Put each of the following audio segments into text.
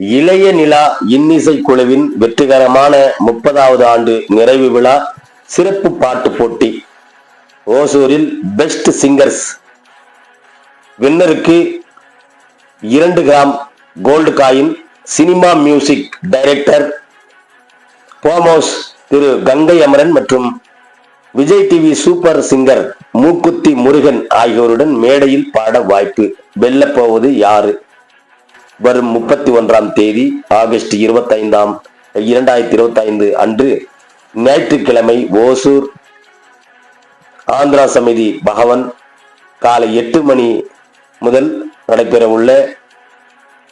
இளைய நிலா இன்னிசை குழுவின் வெற்றிகரமான முப்பதாவது ஆண்டு நிறைவு விழா சிறப்பு பாட்டு போட்டி. ஓசூரில் பெஸ்ட் சிங்கர்ஸ் வின்னருக்கு இரண்டு gram gold coin cinema music director போமோஸ் திரு கங்கை அமரன் மற்றும் விஜய் டிவி சூப்பர் சிங்கர் மூக்குத்தி முருகன் ஆகியோருடன் மேடையில் பாட வாய்ப்பு. வெல்லப்போவது யாரு? வரும் முப்பத்தி ஒன்றாம் தேதி ஆகஸ்ட் இருபத்தைந்தாம் இரண்டாயிரத்தி இருபத்தி ஐந்து அன்று ஞாயிற்றுக்கிழமை ஓசூர் ஆந்திரா சமிதி பகவன் காலை எட்டு மணி முதல் நடைபெற உள்ள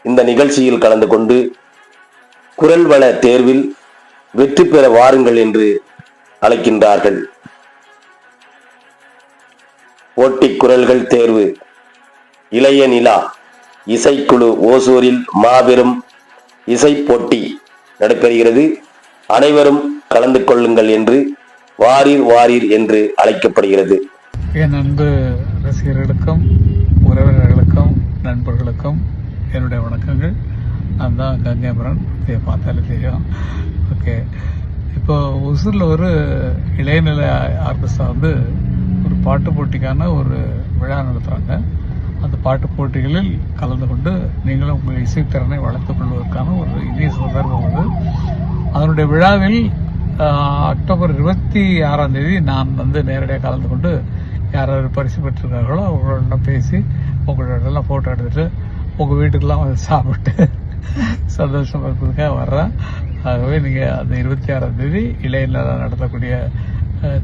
இந்த நிகழ்ச்சியில் கலந்து கொண்டு குரல் வள தேர்வில் வெற்றி பெற வாருங்கள் என்று அழைக்கின்றார்கள். போட்டி குரல்கள் தேர்வு இளைய நிலா இசைக்குழு ஓசூரில் மாபெரும் இசை போட்டி நடைபெறுகிறது. அனைவரும் கலந்து கொள்ளுங்கள் என்று வாரீர் வாரீர் என்று அழைக்கப்படுகிறது. என் அன்பு ரசிகர்களுக்கும் உறவினர்களுக்கும் நண்பர்களுக்கும் என்னுடைய வணக்கங்கள். நான் தான் கங்கைபுரன் இதை பார்த்தாலே தெரியும். ஓகே. இப்போ ஒசூரில் ஒரு இளையநிலை ஆர்கெஸ்ட்ரா வந்து ஒரு பாட்டு போட்டிக்கான ஒரு விழா நடத்துகிறாங்க அந்த பாட்டு போட்டிகளில் கலந்து கொண்டு நீங்களும் உங்கள் இசைத்திறனை வளர்த்துக் கொள்வதற்கான ஒரு இனிய சந்தர்ப்பம் அது அதனுடைய விழாவில் அக்டோபர் இருபத்தி ஆறாம் தேதி நான் வந்து நேரடியாக கலந்து கொண்டு யார் யார் பரிசு பெற்றிருக்கார்களோ அவங்களோட பேசி உங்களோடலாம் ஃபோட்டோ எடுத்துகிட்டு உங்கள் வீட்டுக்கெல்லாம் வந்து சாப்பிட்டு சந்தோஷம் இருக்கிறதுக்காக வர்றேன். ஆகவே நீங்கள் அந்த இருபத்தி ஆறாம் தேதி இளைஞராக நடத்தக்கூடிய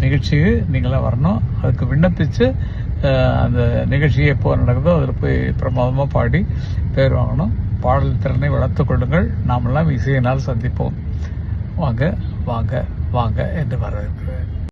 நிகழ்ச்சிக்கு நீங்களாம் வரணும். அதுக்கு விண்ணப்பித்து அந்த நிகழ்ச்சி எப்போ நடக்குதோ அதில் போய் பிரமாதமாக பாடி பேர் வாங்கணும். பாடல் திறனை வளர்த்துக் கொள்ளுங்கள். நாமெல்லாம் இசையினால் சந்திப்போம். வாங்க வாங்க வாங்க என்று வரவேற்கிறேன்.